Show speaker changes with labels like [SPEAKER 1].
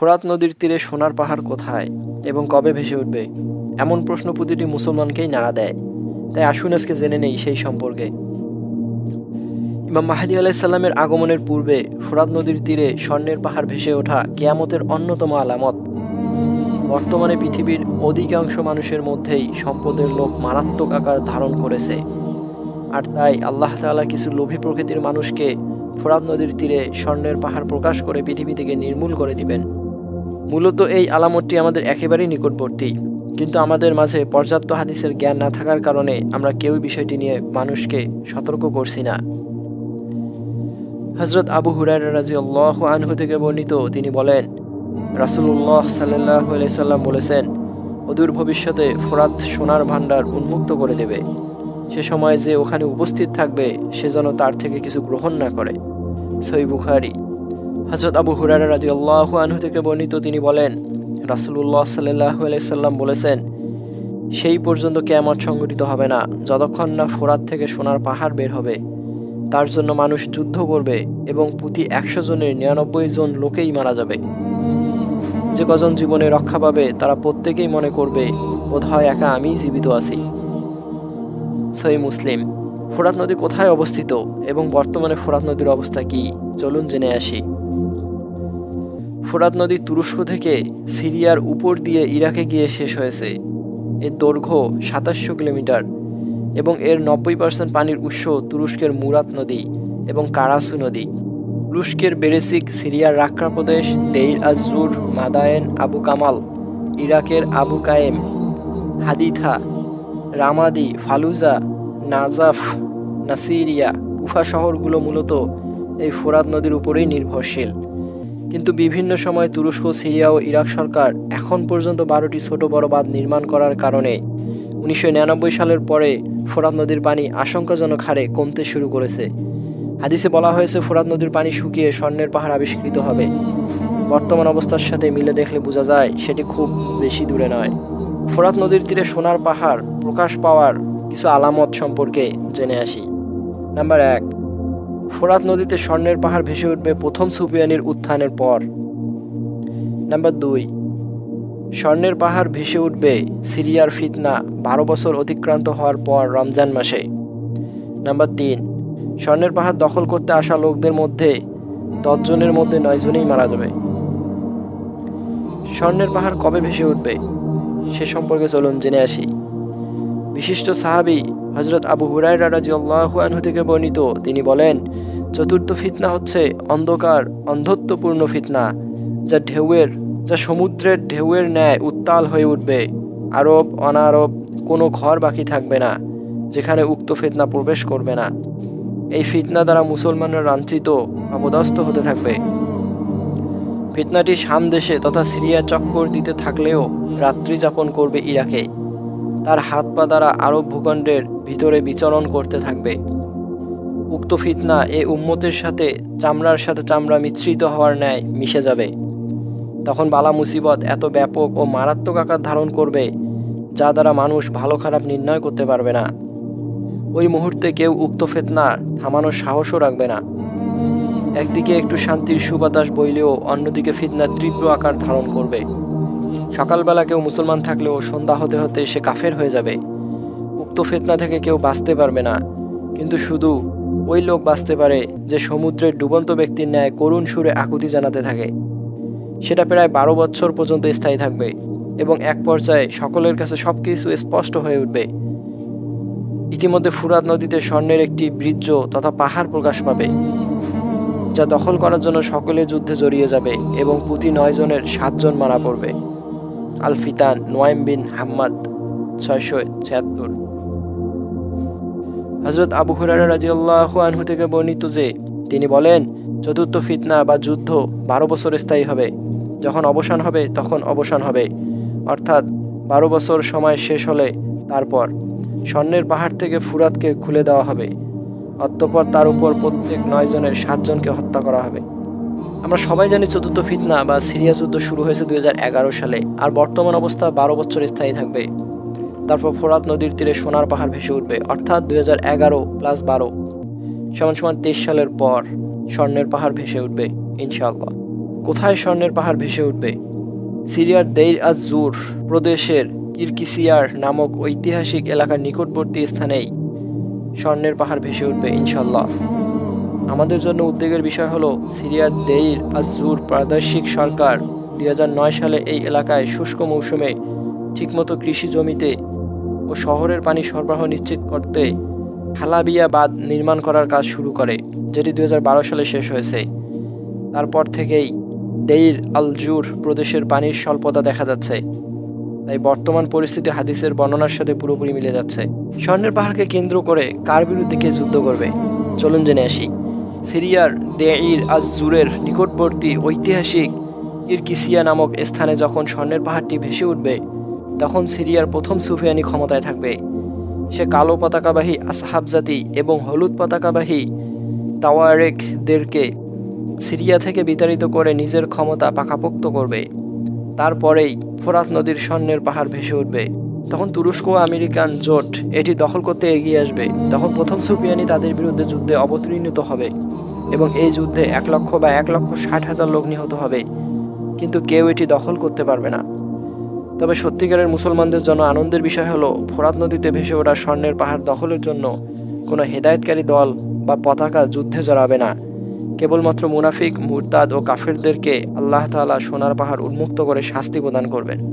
[SPEAKER 1] ফোরাত নদীর তীরে সোনার পাহাড় কোথায় এবং কবে ভেসে উঠবে? এমন প্রশ্ন প্রতিটি মুসলমানকেই নাড়া দেয়। তাই আসুন আজকে জেনে নেই সেই সম্পর্কে। ইমাম মাহাদি আলাইসাল্লামের আগমনের পূর্বে ফোরাত নদীর তীরে স্বর্ণের পাহাড় ভেসে ওঠা কেয়ামতের অন্যতম আলামত। বর্তমানে পৃথিবীর অধিকাংশ মানুষের মধ্যেই সম্পদের লোভ মারাত্মক আকার ধারণ করেছে। আর তাই আল্লাহ তাআলা কিছু লোভী প্রকৃতির মানুষকে ফোরাত নদীর তীরে স্বর্ণের পাহাড় প্রকাশ করে পৃথিবী থেকে নির্মূল করে দিবেন। মূলত এই আলামতটি আমাদের একেবারেই নিকটবর্তী। কিন্তু আমাদের মাঝে পর্যাপ্ত হাদিসের জ্ঞান না থাকার কারণে আমরা কেউই বিষয়টি নিয়ে মানুষকে সতর্ক করছি না। হজরত আবু হুরার রাজি আল্লাহ আনহু থেকে বর্ণিত তিনি বলেন রাসুল্লাহ সাল্লাহ সাল্লাম বলেছেন, অদূর ভবিষ্যতে ফোরাত সোনার ভাণ্ডার উন্মুক্ত করে দেবে। সে সময় যে ওখানে উপস্থিত থাকবে, সে যেন তার থেকে কিছু গ্রহণ না করে। সই বুখারি। হজরত আবু হুরার রাজি আল্লাহ আনহু থেকে বর্ণিত তিনি বলেন রাসুল্লাহ সাল্লাহ সাল্লাম বলেছেন, সেই পর্যন্ত কেয়ামত সংগঠিত হবে না। যতক্ষণ না ফোরাত থেকে সোনার পাহাড় বের হবে, তার জন্য মানুষ যুদ্ধ করবে এবং প্রতি একশো জনের নিরানব্বই জন লোকেই মারা যাবে। যে কজন জীবনে রক্ষা পাবে, তারা প্রত্যেকেই মনে করবে, বোধহয় একা আমিই জীবিত আছি। সই মুসলিম, ফোরাত নদী কোথায় অবস্থিত এবং বর্তমানে ফোরাত নদীর অবস্থা কি? চলুন জেনে আসি। ফোরাত নদী তুরস্ক থেকে সিরিয়ার উপর দিয়ে ইরাকে গিয়ে শেষ হয়েছে। এর দৈর্ঘ্য সাতাশশো কিলোমিটার এবং এর নব্বই পার্সেন্ট পানির উৎস তুরস্কের মুরাত নদী এবং কারাসু নদী। তুরস্কের বেরেসিক সিরিয়ার রাক্কা প্রদেশ, Deir Ezzor Mayadin, Abu Kamal, ইরাকের আবু কায়েম, হাদিথা, রামাদি, ফালুজা, নাজাফ, নাসিরিয়া, কুফা শহরগুলো মূলত এই ফোরাত নদীর উপরেই নির্ভরশীল। কিন্তু বিভিন্ন সময় তুরস্ক, সিরিয়া ও ইরাক সরকার এখন পর্যন্ত বারোটি ছোট বড় বাঁধ নির্মাণ করার কারণে উনিশশো নিরানব্বই সালের পরে ফোরাত নদীর পানি আশঙ্কাজনক হারে কমতে শুরু করেছে। হাদিসে বলা হয়েছে, ফোরাত নদীর পানি শুকিয়ে স্বর্ণের পাহাড় আবিষ্কৃত হবে। বর্তমান অবস্থার সাথে মিলে দেখলে বোঝা যায়, সেটি খুব বেশি দূরে নয়। ফোরাত নদীর তীরে সোনার পাহাড়, প্রকাশ পাওয়ার কিছু আলামত সম্পর্কে জেনে আসি। নাম্বার এক ফোরাত নদীতে স্বর্ণের পাহাড় ভেসে উঠবে প্রথম সুপিয়ানির উত্থানের পর। নাম্বার দুই, স্বর্ণের পাহাড় ভেসে উঠবে সিরিয়ার ফিতনা বারো বছর অতিক্রান্ত হওয়ার পর রমজান মাসে। নাম্বার তিন, স্বর্ণের পাহাড় দখল করতে আসা লোকদের মধ্যে দশজনের মধ্যে নয়জনেই মারা যাবে। স্বর্ণের পাহাড় কবে ভেসে উঠবে সে সম্পর্কে চলুন জেনে আসি। বিশিষ্ট সাহাবি হজরত আবু হুরাই রাজি আনহু থেকে বর্ণিত। তিনি বলেন, চতুর্থ ফিতনা হচ্ছে অন্ধকার, অন্ধত্বপূর্ণ ফিতনা, যা ঢেউয়ের, যা সমুদ্রের ঢেউয়ের ন্যায় উত্তাল হয়ে উঠবে। আরব, অনারব, কোনো ঘর বাকি থাকবে না, যেখানে উক্ত ফিতনা প্রবেশ করবে না। এই ফিতনা দ্বারা মুসলমানরা লাঞ্ছিত, অপদস্থ হতে থাকবে। ফিতনাটি শাম দেশে তথা সিরিয়া চক্কর দিতে থাকলেও রাত্রি যাপন করবে ইরাকে। তার হাত পা দ্বারা আরব ভূখণ্ডের ভিতরে বিচরণ করতে থাকবে। উক্ত ফিতনা এ উম্মতের সাথে চামড়ার সাথে চামড়া মিশ্রিত হওয়ার ন্যায় মিশে যাবে। তখন বালা মুসিবত এত ব্যাপক ও মারাত্মক আকার ধারণ করবে, যা দ্বারা মানুষ ভালো খারাপ নির্ণয় করতে পারবে না। ওই মুহূর্তে কেউ উক্ত ফেতনা থামানোর সাহসও রাখবে না। একদিকে একটু শান্তির সুবাতাস বইলেও অন্যদিকে ফিতনার তীব্র আকার ধারণ করবে। সকালবেলা কেউ মুসলমান থাকলেও সন্ধ্যা হতে হতে সে কাফের হয়ে যাবে। উক্ত ফেতনা থেকে কেউ বাঁচতে পারবে না। কিন্তু শুধু ওই লোক বাঁচতে পারে যে সমুদ্রের ডুবন্ত ব্যক্তির ন্যায় করুণ সুরে আকুতি জানাতে থাকে। সেটা প্রায় বারো বছর পর্যন্ত স্থায়ী থাকবে এবং এক পর্যায়ে সকলের কাছে সব কিছু স্পষ্ট হয়ে উঠবে। ইতিমধ্যে ফুরাত নদীতে স্বর্ণের একটি বৃজ্জ তথা পাহাড় প্রকাশ পাবে, যা দখল করার জন্য সকলে যুদ্ধে জড়িয়ে যাবে এবং প্রতি নয় জনের সাতজন মারা পড়বে। আল ফিতান নোয়াইম বিন হাম্মাদ, ছয়শো ছিয়াত্তর। হজরত আবু হুরারা রাজিউল্লাহ আনহু থেকে বর্ণিত যে, তিনি বলেন, চতুর্থ ফিতনা বা যুদ্ধ বারো বছর স্থায়ী হবে। যখন অবসান হবে, তখন অবসান হবে। অর্থাৎ বারো বছর সময় শেষ হলে তারপর স্বর্ণের পাহাড় থেকে ফুরাতকে খুলে দেওয়া হবে। অতঃপর তার উপর প্রত্যেক নয় জনের সাতজনকে হত্যা করা হবে। আমরা সবাই জানি চতুর্থ ফিতনা বা সিরিয়া যুদ্ধ শুরু হয়েছে দুই হাজার এগারো সালে, আর বর্তমান অবস্থা বারো বছর স্থায়ী থাকবে। তারপর ফোরাত নদীর তীরে সোনার পাহাড় ভেসে উঠবে, অর্থাৎ দুই প্লাস বারো সমান সমান তেইশ সালের পর স্বর্ণের পাহাড় ভেসে উঠবে, ইনশাআল্লাহ। কোথায় স্বর্ণের পাহাড় ভেসে উঠবে? সিরিয়ার দেইর আজ জুর প্রদেশের কিরকিসিয়ার নামক ঐতিহাসিক এলাকার নিকটবর্তী স্থানেই স্বর্ণের পাহাড় ভেসে উঠবে ইনশাল্লাহ আমাদের জন্য উদ্বেগের বিষয় হলো সিরিয়ার দেইর আজুর প্রাদেশিক সরকার। দুই হাজার নয় সালে এই এলাকায় শুষ্ক মৌসুমে ঠিকমতো কৃষি জমিতে ও শহরের পানি সরবরাহ নিশ্চিত করতে হালাবিয়া বাঁধ নির্মাণ করার কাজ শুরু করে, যেটি দুই হাজার বারো সালে শেষ হয়েছে। তারপর থেকেই দেইর আলজুর প্রদেশের পানির স্বল্পতা দেখা যাচ্ছে। তাই বর্তমান পরিস্থিতি হাদিসের বর্ণনার সাথে পুরোপুরি মিলে যাচ্ছে। স্বর্ণের পাহাড়কে কেন্দ্র করে কার বিরুদ্ধে কে যুদ্ধ করবে? চলুন জেনে আসি। সিরিয়ার দেইর আজজুরের নিকটবর্তী ঐতিহাসিক কিরকিসিয়া নামক স্থানে যখন স্বর্ণের পাহাড়টি ভেসে উঠবে, তখন সিরিয়ার প্রথম সুফিয়ানি ক্ষমতায় থাকবে। সে কালো পতাকাবাহী আসহাব জাতি এবং হলুদ পতাকাবাহী তাওয়ারেকদেরকে সিরিয়া থেকে বিতাড়িত করে নিজের ক্ষমতা পাকাপোক্ত করবে। তারপরেই ফোরাত নদীর স্বর্ণের পাহাড় ভেসে উঠবে। তখন তুরস্ক আমেরিকান জোট এটি দখল করতে এগিয়ে আসবে। তখন প্রথম সুফিয়ানি তাদের বিরুদ্ধে যুদ্ধে অবতীর্ণিত হবে। এবং এই যুদ্ধে এক লক্ষ বা এক লক্ষ ষাট হাজার লোক নিহত হবে। কিন্তু কেউ এটি দখল করতে পারবে না। তবে সত্যিকারের মুসলমানদের জন্য আনন্দের বিষয় হলো, ফোরাত নদীতে ভেসে ওঠা স্বর্ণের পাহাড় দখলের জন্য কোনো হেদায়তকারী দল বা পতাকা যুদ্ধে জড়াবে না। কেবলমাত্র মুনাফিক, মুরতাদ ও কাফেরদেরকে আল্লাহ তাআলা সোনার পাহাড় উন্মুক্ত করে শাস্তি প্রদান করবেন।